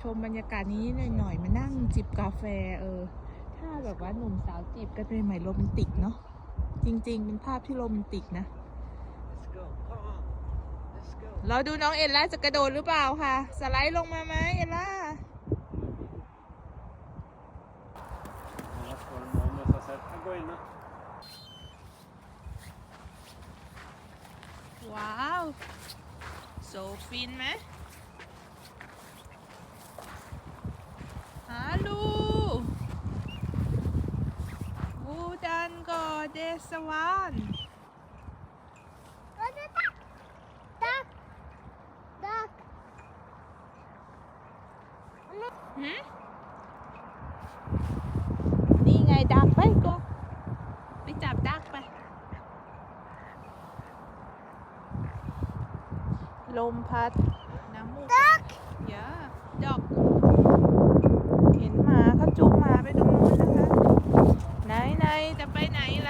แบบชมบรรยากาศนี้หน่อยๆ มานั่งจิบกาแฟเออ ถ้าแบบว่าหนุ่มสาวจีบกันเป็นใหม่โรแมนติกเนาะ จริงๆ เป็นภาพที่โรแมนติกนะ Let's go. Come on. Let's go. เราดูน้องเอลล่าจะกระโดดหรือเปล่าค่ะสไลด์ลงมาไหมเอลล่า Annars får de måste sätta gå in. ว้าว โซฟินไหม ฮัลโหลบูดันกอเดสวาน Oh, the duck! Duck! Duck! หืมนี่ไงดักไปก็ไปจับดักไป ลมพัด จูงหมาไปดูนู้นนะคะ ไหนไหนจะไปไหนล่ะ